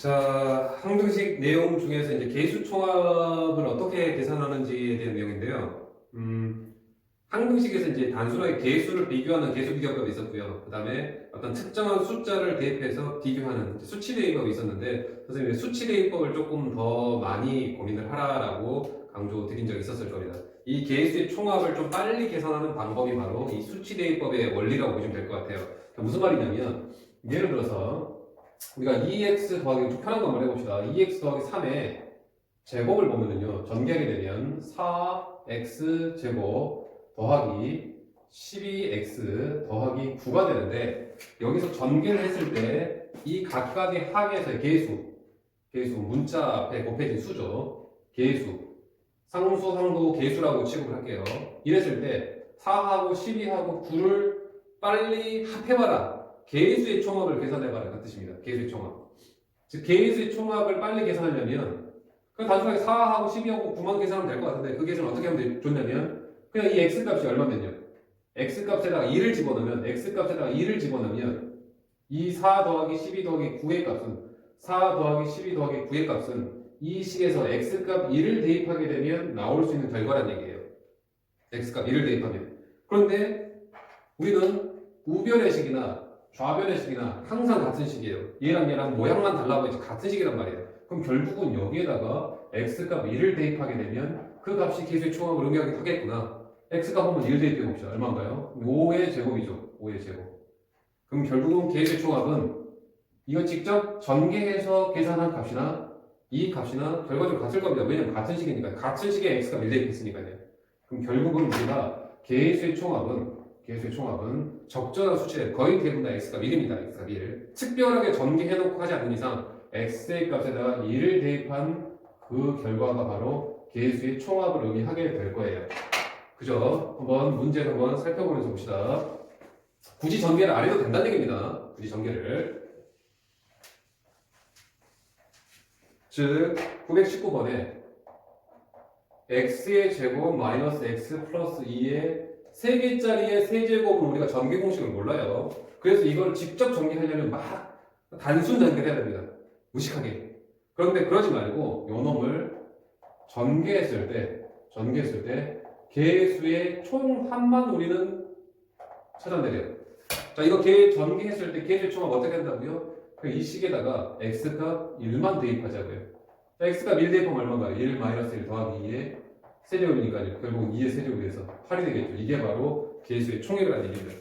자, 항등식 내용 중에서 이제 개수 총합을 어떻게 계산하는지에 대한 내용인데요. 음, 항등식에서 이제 단순하게 개수를 비교하는 개수 비교법이 있었고요. 그 다음에 어떤 특정한 숫자를 대입해서 비교하는 수치 대입법이 있었는데, 선생님이 수치 대입법을 조금 더 많이 고민을 하라라고 강조 드린 적이 있었을 겁니다. 이 개수의 총합을 좀 빨리 계산하는 방법이 바로 이 수치 대입법의 원리라고 보시면 될 것 같아요. 무슨 말이냐면, 예를 들어서 우리가 2x 더하기 좀 편한 거 한번 해봅시다. 2x 더하기 3의 제곱을 보면은요, 전개하게 되면 4x 제곱 더하기 12x 더하기 9가 되는데 여기서 전개를 했을 때 이 각각의 항에서의 계수, 계수 문자 앞에 곱해진 수죠. 계수, 상수, 상도, 계수라고 취급을 할게요. 이랬을 때 4하고 12하고 9를 빨리 합해봐라. 개수의 총합을 계산해봐라 그 뜻입니다. 개수의 총합. 즉 개수의 총합을 빨리 계산하려면 그냥 단순하게 4하고 12하고 9만 계산하면 될 것 같은데 그 계산을 어떻게 하면 되- 좋냐면 그냥 이 x 값이 얼마면요? x 값에다가 2를 집어넣으면 x 값에다가 2를 집어넣으면 이 4 더하기 12 더하기 9의 값은 4 더하기 12 더하기 9의 값은 이 식에서 x 값 2를 대입하게 되면 나올 수 있는 결과란 얘기예요. x 값 2를 대입하면. 그런데 우리는 우변의 식이나 좌변의 식이나 항상 같은 식이에요. 얘랑 얘랑 모양만 달라 보이지 같은 식이란 말이에요. 그럼 결국은 여기에다가 x값 1을 대입하게 되면 그 값이 계수의 총합을 의미하게 하겠구나. x값 한번 1 대입해 봅시다. 얼마인가요? 5의 제곱이죠. 5의 제곱. 그럼 결국은 계수의 총합은 이거 직접 전개해서 계산한 값이나 이 값이나 결과적으로 같을 겁니다. 왜냐면 같은 식이니까. 같은 식에 x값 1 대입했으니까요. 그럼 결국은 우리가 계수의 총합은 계수의 총합은 적절한 수치에 거의 대부분 다 x값 1입니다. x값 1. 특별하게 전개해놓고 하지 않는 이상 x의 값에다가 1을 대입한 그 결과가 바로 계수의 총합을 의미하게 될 거예요. 그죠? 한번 문제를 한번 살펴보면서 봅시다. 굳이 전개를 안 해도 된다는 얘기입니다. 굳이 전개를. 즉, 919번에 x의 제곱 마이너스 x 플러스 2의 3개짜리의 세제곱은 우리가 전개 공식을 몰라요. 그래서 이걸 직접 전개하려면 막 단순 전개를 해야 됩니다. 무식하게. 그런데 그러지 말고 요 놈을 전개했을 때, 전개했을 때 개수의 총합만 우리는 찾아내래요. 자, 이거 개 전개했을 때 개수의 총합 어떻게 한다고요? 그이 식에다가 x값 1만 대입하자고요. 자, x값 1 대입하면 얼마인가요? 1 마이너스 1 더하기 2의 세제곱이니까요. 결국은 2의 세제곱이 돼서 8이 되겠죠. 이게 바로 개수의 총합이라는 얘기입니다.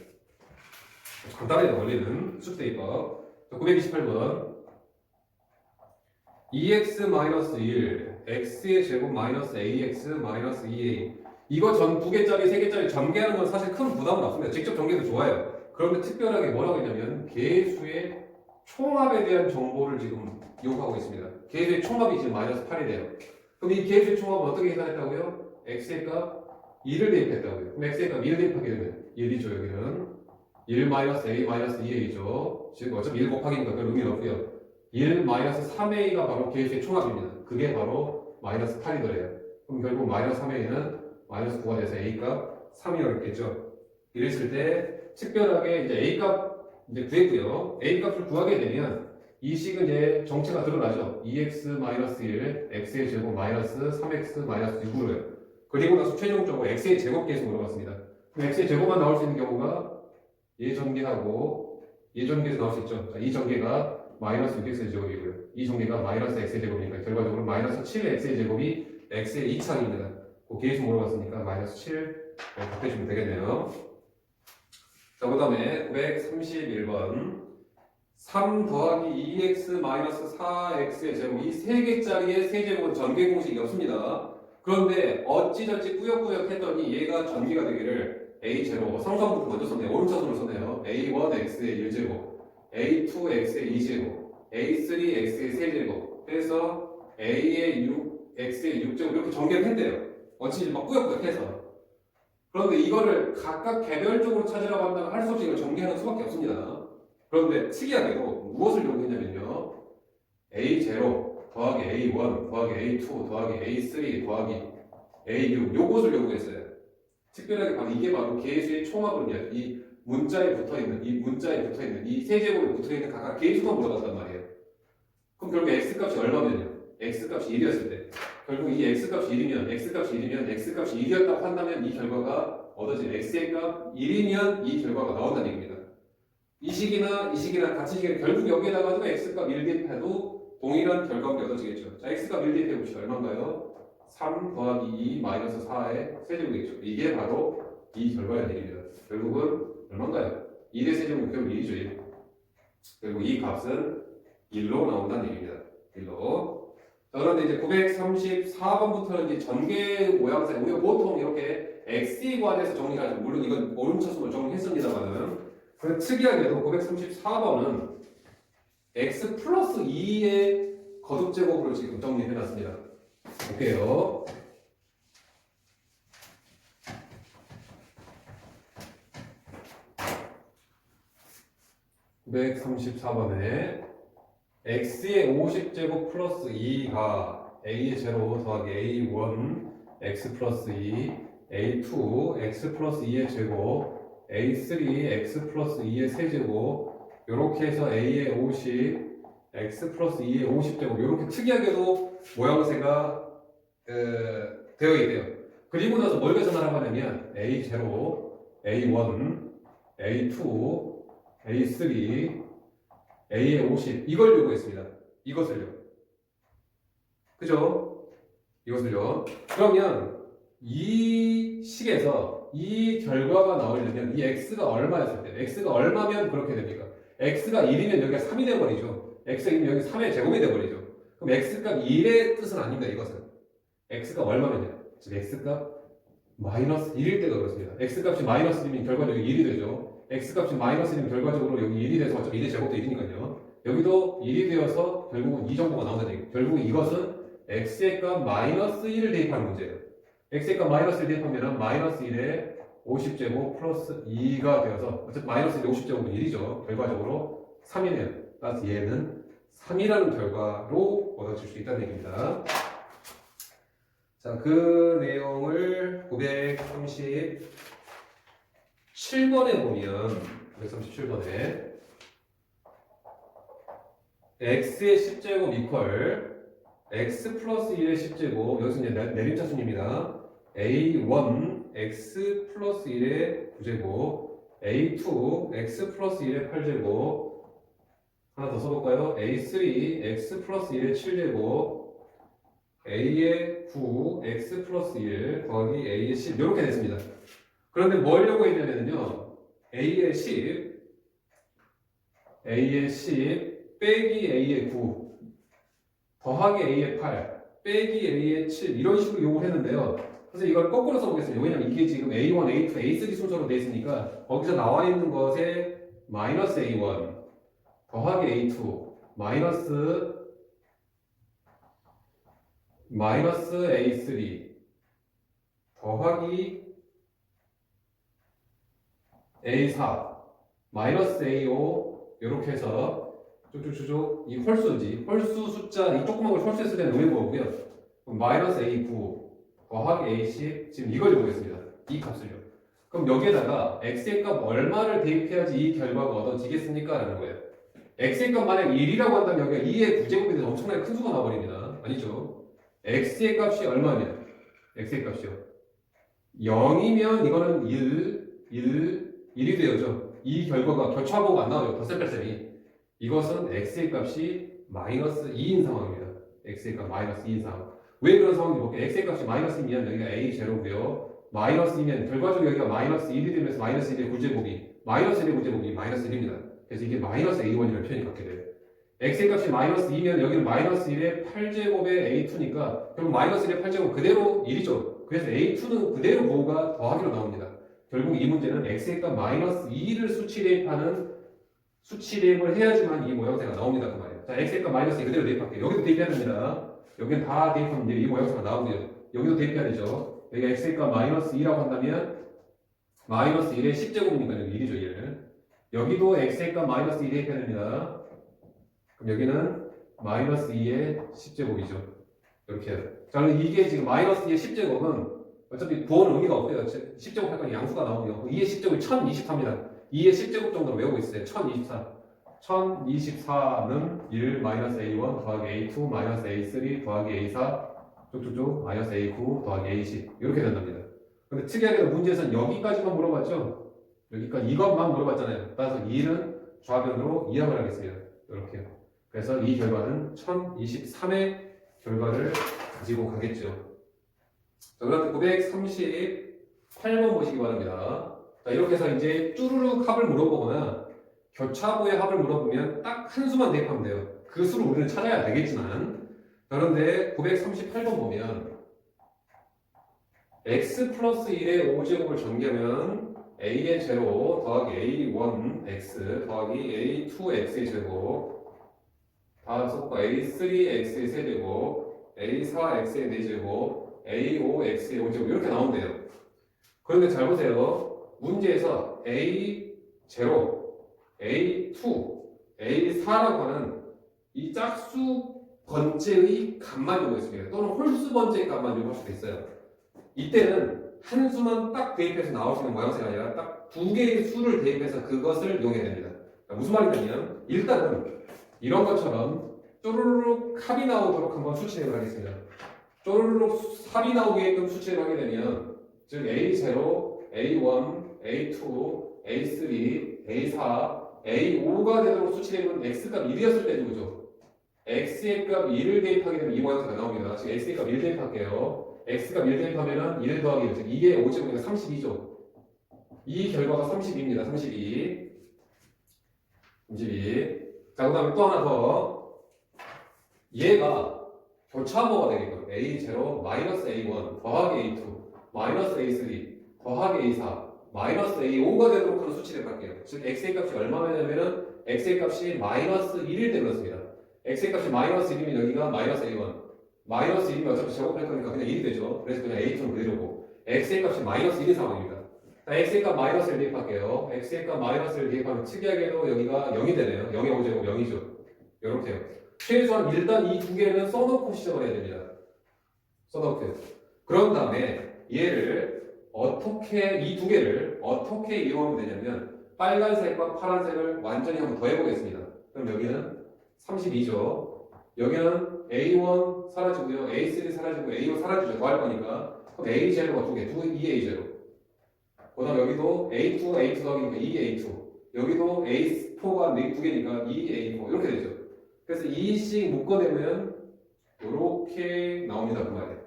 간단해요, 원리는. 수대입법. 928번. 2x-1, x의 제곱 마이너스 ax 마이너스 2a. 이거 전 두 개짜리, 세 개짜리 전개하는 건 사실 큰 부담은 없습니다. 직접 전개도 좋아요. 그런데 특별하게 뭐라고 했냐면 개수의 총합에 대한 정보를 지금 요구하고 있습니다. 개수의 총합이 지금 마이너스 8이 돼요. 그럼 이 개수의 총합을 어떻게 계산했다고요? x의 값 2를 대입했다고요. 그럼 x의 값 2를 대입하게 되면 1이죠 여기는 1 마이너스 a 마이너스 2a죠. 지금 어차피 1 곱하기니까 별 의미는 없고요. 1 마이너스 3a가 바로 개수의 총합입니다. 그게 바로 마이너스 8이더래요. 그럼 결국 마이너스 3a는 마이너스 9가 돼서 a 값 3이 어렵겠죠. 이랬을 때 특별하게 이제 a 값 이제 구했고요. a 값을 구하게 되면 이 식은 이제 정체가 드러나죠. 2x 마이너스 1, x의 제곱 마이너스 3x 마이너스 6으로요. 그리고 나서 최종적으로 x의 제곱 계수 물어봤습니다. 그럼 x의 제곱만 나올 수 있는 경우가 예전개하고 예전개에서 나올 수 있죠. 자, 이 전개가 마이너스 6x의 제곱이고요. 이 전개가 마이너스 x의 제곱이니까 결과적으로 마이너스 7x의 제곱이 x의 2창입니다. 그 계수 물어봤으니까 마이너스 7 답해주면 되겠네요. 자, 그 다음에 931번. 3 더하기 2x 마이너스 4x의 제곱 이 세 개짜리의 세제곱은 전개 공식이 없습니다. 그런데 어찌저찌 꾸역꾸역 했더니 얘가 전개가 되기를 a0 상수함부터 먼저 썼네요. 오른쪽으로 썼네요. a1x의 1제곱 a2x의 2제곱 a3x의 세제곱 그래서 a의 6 x의 6제곱 이렇게 전개를 했대요. 어찌 막 꾸역꾸역 해서 그런데 이거를 각각 개별적으로 찾으라고 한다면 할 수 없이 이걸 전개하는 수밖에 없습니다. 그런데 특이하게도 무엇을 요구했냐면요. A0 더하기 A1 더하기 A2 더하기 A3 더하기 A6 요것을 요구했어요. 특별하게 바로 이게 바로 개수의 총합을 위한 이 문자에 붙어 있는 이 문자에 붙어 있는 이 세제곱에 붙어 있는 각각 개수만 물어봤단 말이에요. 그럼 결국 x 값이 얼마면요? x 값이 1이었을 때 결국 이 x 값이 1이면 x 값이 1이면 x 값이 1이었다고 한다면 이 결과가 얻어진 x의 값 1이면 이 결과가 나온다는 얘기입니다. 이 식이나 이 식이나 같은 식이나 결국 여기에다가 x 값1 대입해도 동일한 결과물이 얻어지겠죠. 자, x 값1 대입해 봅시다. 얼마인가요? 3 더하기 2 마이너스 4의 세제곱이겠죠. 이게 바로 이 결과의 얘기입니다. 결국은 얼마인가요? 2대 세제곱은 결국 1이죠. 1. 결국 이 값은 1로 나온다는 얘기입니다. 1로. 자, 그런데 이제 934번부터는 이제 전개 모양새, 우리가 보통 이렇게 x에 관해서 정리하죠. 물론 이건 오름차수로 정리했습니다만은. 그 특이하게도 934번은 x 플러스 2의 거듭 제곱으로 지금 정리해 놨습니다. 볼게요. (934번에) x의 50제곱 플러스 2가 a의 제로 더하기 a1 x 플러스 2 a2 x 플러스 2의 제곱 a3 x 플러스 2의 세제곱 이렇게 해서 a의 50 x 플러스 2의 50제곱 이렇게 특이하게도 모양새가 에, 되어 있대요. 그리고 나서 뭘 계산하라고 하냐면 a0, a1, a2, a3, a의 50 이걸 요구했습니다. 이것을요. 그죠? 이것을요. 그러면 이 식에서 이 결과가 나오려면 이 x가 얼마였을 때 x가 얼마면 그렇게 됩니까? x가 1이면 여기가 3이 돼버리죠. x가 1이면 여기 3의 제곱이 돼버리죠. 그럼 x값 1의 뜻은 아닙니다. 이것은 x가 얼마면요? 즉 x값 마이너스 1일 때가 그렇습니다. x값이 마이너스 1이면 결과적으로 1이 되죠. x값이 마이너스 1이면 결과적으로 여기 1이 돼서 어차피 1의 제곱도 1이니까요. 여기도 1이 되어서 결국은 이 정도가 나온다는 얘기예요. 결국 이것은 x의 값 마이너스 1을 대입한 문제예요. 값 마이너스 1 대입하면 마이너스 1에 50제곱 플러스 2가 되어서 어쨌든 마이너스 1에 50제곱은 1이죠. 결과적으로 3이네요. 따라서 얘는 3이라는 결과로 얻어질 수 있다는 얘기입니다. 자, 그 내용을 937번에 보면 937번에 x의 10제곱 이퀄 x 플러스 1의 10제곱 여기서 이제 내- 내림차순입니다. A1 x 플러스 1의 9제곱 a2 x 플러스 1의 8제곱 하나 더 써볼까요? a3 x 플러스 1의 7제곱 a의 9 x 플러스 1 더하기 a의 10 이렇게 됐습니다. 그런데 뭘 요구했냐면요 a의 10 a의 10 빼기 a의 9 더하기 a의 8 빼기 a의 7 이런 식으로 요구를 했는데요. 그래서 이걸 거꾸로 써보겠습니다. 왜냐면 이게 지금 a1, a2, a3 순서로 돼 있으니까 거기서 나와 있는 것에 마이너스 a1 더하기 a2 마이너스 마이너스 a3 더하기 a4 마이너스 a5 이렇게 해서 쭉쭉쭉쭉 이 홀수인지 홀수 숫자 이 조그만 걸 홀수했을 때는 보고요 그럼 마이너스 a9 더하기 a10 지금 이걸 보겠습니다 이 값을요 그럼 여기에다가 x의 값 얼마를 대입해야지 이 결과가 얻어지겠습니까? 라는 거예요 x의 값 만약 1이라고 한다면 여기가 2의 부제곱이 돼서 엄청나게 큰 수가 나와버립니다 아니죠 x의 값이 얼마냐? x의 값이요. 0이면 이거는 1, 1, 1이 되어죠. 이 결과가 교차하고가 안 나와요. 덧셈뺄셈이. 이것은 x의 값이 마이너스 2인 상황입니다. x의 값 마이너스 2인 상황. 왜 그런 상황인지 볼게요. x의 값이 마이너스 2면 여기가 a 제로고요. 마이너스 2면 결과적으로 여기가 마이너스 1이 되면서 마이너스 1의 구제곱이 마이너스 1의 구제곱이 마이너스 1입니다. 그래서 이게 마이너스 a1이라는 표현이 갖게 돼요. x의 값이 마이너스 2면 여기는 마이너스 1의 8제곱의 a2니까 그럼 마이너스 1의 8제곱 그대로 1이죠. 그래서 a2는 그대로 보호가 더하기로 나옵니다. 결국 이 문제는 x의 값 마이너스 2를 수치 대입하는 수치 대입을 해야지만 이 모양새가 나옵니다. 그 말이에요. 자, x의 값 마이너스 2 그대로 대입할게요. 여기도 대입해야 됩니다. 여기는 다 대입하면 이 모양새가 나오고요. 여기도 대입해야 되죠. 여기가 값 마이너스 2라고 한다면 마이너스 1의 10제곱이니까 여기 1이죠, 1. 여기도 값 마이너스 2 대입해야 됩니다. 그럼 여기는 마이너스 2의 10제곱이죠. 이렇게. 자, 그럼 이게 지금 마이너스 2의 10제곱은 어차피 구호는 의미가 없대요. 10제곱 할 거니 양수가 나오고요. 2의 10제곱이 1024입니다. 2의 10제곱 정도로 외우고 있어요. 1024. 1024는 1 마이너스 A1 더하기 A2 마이너스 A3 더하기 A4 쭉쭉쭉 마이너스 A9 더하기 A10 이렇게 된답니다. 근데 특이하게도 문제에서는 여기까지만 물어봤죠? 여기까지 이것만 물어봤잖아요. 따라서 2는 좌변으로 이항을 하겠습니다. 이렇게요. 그래서 이 결과는 1023의 결과를 가지고 가겠죠. 자, 그럼 938번 보시기 바랍니다. 자, 이렇게 해서 이제 쭈루룩 합을 물어보거나 교차부의 합을 물어보면 딱 한 수만 대입하면 돼요. 그 수를 우리는 찾아야 되겠지만 그런데 938번 보면 x 플러스 1의 5제곱을 전개하면 a의 제로 더하기 a1 x 더하기 a2 x의 제곱 다음 속과 a3 x의 세제곱 a4 x의 4제곱 a5 x의 5제곱 이렇게 나온대요. 그런데 잘 보세요. 문제에서 a 제로, a2, a4라고 하는 이 짝수 번째의 값만 요구했습니다 또는 홀수 번째 값만 요구할 수도 있어요. 이때는 한 수만 딱 대입해서 나올 수 있는 모양새가 아니라 딱 두 개의 수를 대입해서 그것을 이용해야 됩니다. 무슨 말이냐면 일단은 이런 것처럼 쪼르륵 합이 나오도록 한번 수치를 하겠습니다. 쪼르륵 합이 나오게끔 수치를 하게 되면 즉 A0, A1, A2, A3, A4, A5가 되도록 수치되면 X값 1이었을 때는 그죠? X의 값 1을 대입하게 되면 이 모양새가 나옵니다. 지금 X의 값 1 대입할게요. X값 1 대입하면은 1 더하기 1, 즉 2의 5제곱이니까 32죠. 이 결과가 32입니다. 32. 32. 자, 그 다음에 또 하나 더. 얘가 교차함호가 되겠고 A0 마이너스 A1 더하기 A2 마이너스 A3 더하기 A4 마이너스 A5가 되도록 하는 수치를 할게요. 즉 x의 값이 얼마냐면은 x의 값이 마이너스 1일 때 그렇습니다. x의 값이 마이너스 1이면 여기가 마이너스 A1 마이너스 1이면 어차피 제곱할 거니까 그냥 1이 되죠. 그래서 그냥 A2로 그대로고 x의 값이 마이너스 1인 상황입니다. 자, x의 값 마이너스 1 대입할게요. x의 값 마이너스 1 대입하면 특이하게도 여기가 0이 되네요. 0의 5제곱 0이죠. 이렇게요. 최소한 일단 이 두 개는 써놓고 시작을 해야 됩니다. 써놓고. 그런 다음에 얘를 어떻게 이 두 개를 어떻게 이용하면 되냐면 빨간색과 파란색을 완전히 한번 더 해보겠습니다. 그럼 여기는 32죠. 여기는 A1 사라지고요. A3 사라지고 A5 사라지죠. 더할 거니까. 그럼 A0가 두 개, 두 2A0. 그 다음 여기도 A2, A2 더하기니까 2A2. 여기도 A4가 네, 두 개니까 2A4. 이렇게 되죠. 그래서 2씩 묶어내면 이렇게 나옵니다. 그 말이에요.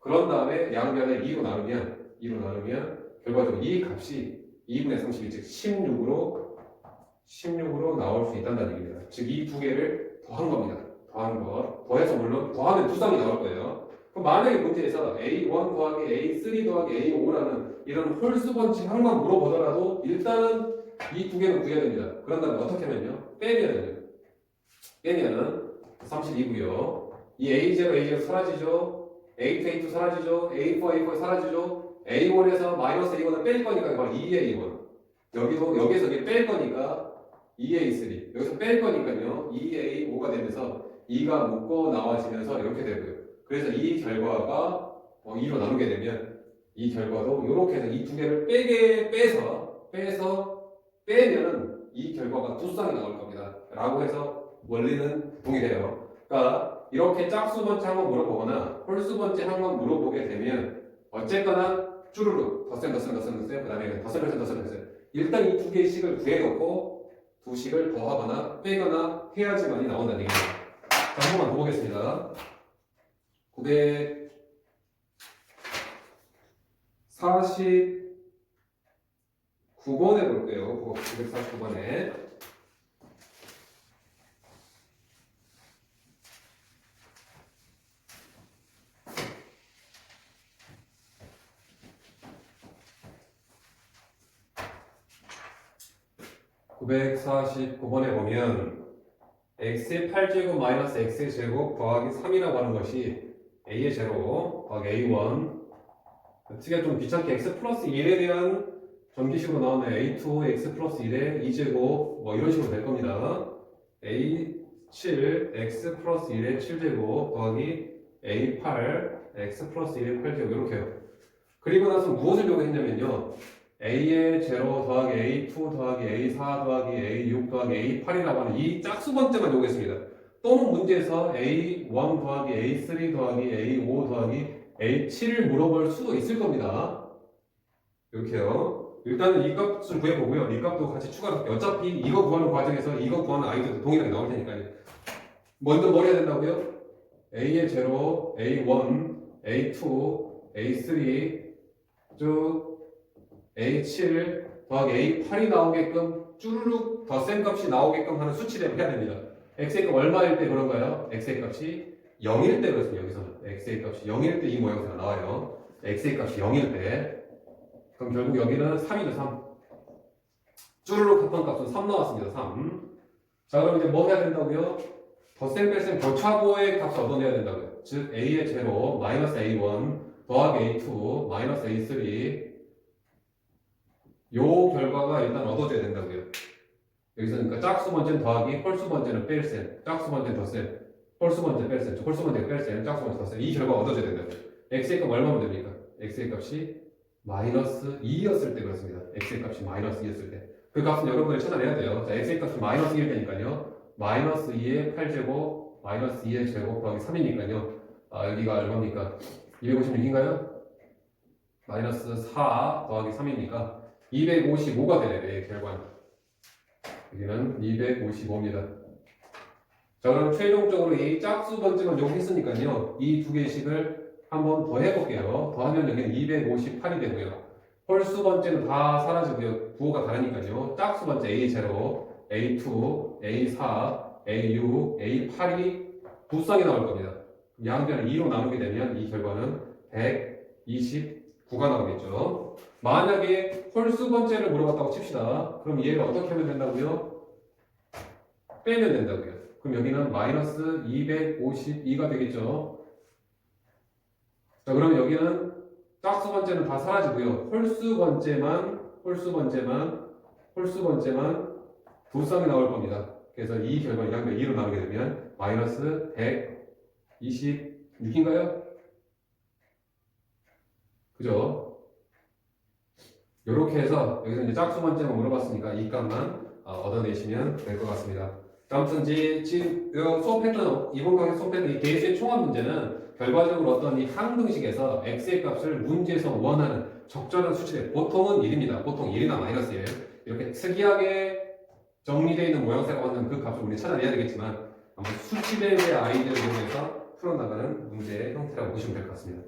그런 다음에 양변을 2로 나누면 2로 나누면 결과적으로 이 값이 2분의 31, 즉 16으로 16으로 나올 수 있다는 얘기입니다. 즉 이 두 개를 더한 겁니다. 더한 것. 더해서 물론 더하면 두 쌍이 나올 거예요. 그럼 만약에 문제에서 A1 더하기 A3 더하기 A5라는 이런 홀수 번칙항만 물어보더라도 일단은 이 두 개는 구해야 됩니다. 그런 다음에 어떻게 하면요? 빼면은요. 빼면은 32고요. 이 A0, A0 사라지죠. A2, A2 사라지죠. A4, A4 사라지죠. A1에서 마이너스 A1을 뺄 거니까 바로 2A1. 여기도 여기서 이게 뺄 거니까 2A3. 여기서 뺄 거니까요. 2A5가 되면서 2가 묶고 나와지면서 이렇게 되고요. 그래서 이 결과가 2로 나누게 되면 이 결과도 이렇게 해서 이 두 개를 빼게 빼서 빼서 빼면은 이 결과가 두 쌍이 나올 겁니다. 라고 해서 원리는 동일해요. 그러니까 이렇게 짝수 번째 한 번 물어보거나 홀수 번째 한 번 물어보게 되면 어쨌거나 쭈루룩 덧셈 덧셈 덧셈 덧셈 그 다음에 덧셈 덧셈 덧셈 덧셈 일단 이 두 개의 식을 구해놓고 두 식을 더하거나 빼거나 해야지만이 나온다는 얘기입니다. 자, 한 번만 더 보겠습니다. 949번에 볼게요. 949번에. (949번에) 보면 x의 8제곱 마이너스 x의 제곱 더하기 3이라고 하는 것이 a의 제로 더하기 a1 특이가 좀 귀찮게 x 플러스 1에 대한 전기식으로 나오는 a2 x 플러스 1의 2제곱 뭐 이런 식으로 될 겁니다. a7 x 플러스 1의 7제곱 더하기 a8 x 플러스 1의 8제곱 이렇게요. 그리고 나서 무엇을 요구했냐면요 a의 제로 더하기 a2 더하기 a4 더하기 a6 더하기 a8이라고 하는 이 짝수 번째만 요구했습니다. 또는 문제에서 a1 더하기 a3 더하기 a5 더하기 a7을 물어볼 수도 있을 겁니다. 이렇게요. 일단은 이 값을 구해보고요. 이 값도 같이 추가로 할게요. 어차피 이거 구하는 과정에서 이거 구하는 아이들도 동일하게 나올 테니까요. 먼저 뭘 해야 된다고요? a의 제로, a1, a2, a3, 쭉 a7 더하기 a8이 나오게끔 쭈르륵 더 센 값이 나오게끔 하는 수치대로 해야 됩니다. x의 값 얼마일 때 그런가요? x의 값이 0일 때 그렇습니다. 여기서는 x의 값이 0일 때 이 모양새가 나와요. x의 값이 0일 때 그럼 결국 여기는 3이죠 3 쭈르륵 합한 값은 3 나왔습니다 3자 그럼 이제 뭐 해야 된다고요? 덧셈 뺄셈 교차보의 값을 얻어내야 된다고요 즉 a의 제로 마이너스 a1 더하기 a2 마이너스 a3 요 결과가 일단 얻어져야 된다고요 여기서 그러니까 짝수 번째는 더하기 홀수 번째는 뺄셈 짝수 번째는 덧셈 홀수 번째 뺄셈 홀수 번째 뺄셈 짝수 번째 덧셈 이 결과가 얻어져야 된다고요 x의 값 얼마면 됩니까? x의 값이 마이너스 2였을 때 그렇습니다. x의 값이 마이너스 2였을 때. 그 값은 여러분들이 찾아내야 돼요. 자, x의 값이 마이너스 1일 테니까요. 마이너스 2의 8제곱, 마이너스 2의 제곱 더하기 3이니까요. 아, 여기가 얼마입니까? 256인가요? 마이너스 4 더하기 3이니까 255가 되네, 네, 결과는. 여기는 255입니다. 자, 그럼 최종적으로 이 짝수 번째만 요구했으니까요. 이 두 개의 식을 한번 더 해볼게요. 더하면 여기는 258이 되고요. 홀수 번째는 다 사라지고요. 부호가 다르니까요. 짝수 번째 A0, A2, A4, A6, A8이 부쌍이 나올 겁니다. 양변을 2로 나누게 되면 이 결과는 129가 나오겠죠. 만약에 홀수 번째를 물어봤다고 칩시다. 그럼 얘를 어떻게 하면 된다고요? 빼면 된다고요. 그럼 여기는 마이너스 252가 되겠죠. 자, 그러면 여기는 짝수 번째는 다 사라지고요. 홀수 번째만, 홀수 번째만, 홀수 번째만 두 쌍이 나올 겁니다. 그래서 이 결과 이 양변 2로 나누게 되면 마이너스 126인가요? 그죠? 이렇게 해서 여기서 이제 짝수 번째만 물어봤으니까 이 값만 어, 얻어내시면 될 것 같습니다. 자, 아무튼 이제 지금 요 수업 패턴, 이번 강의 수업 패턴 이 계수의 총합 문제는 결과적으로 어떤 이 항등식에서 x의 값을 문제에서 원하는 적절한 수치대 보통은 1입니다. 보통 1이나 마이너스 1 이렇게 특이하게 정리되어 있는 모양새가 왔는 그 값을 우리 찾아내야 되겠지만 아마 수치대의 아이들을 이용해서 풀어나가는 문제의 형태라고 보시면 될 것 같습니다.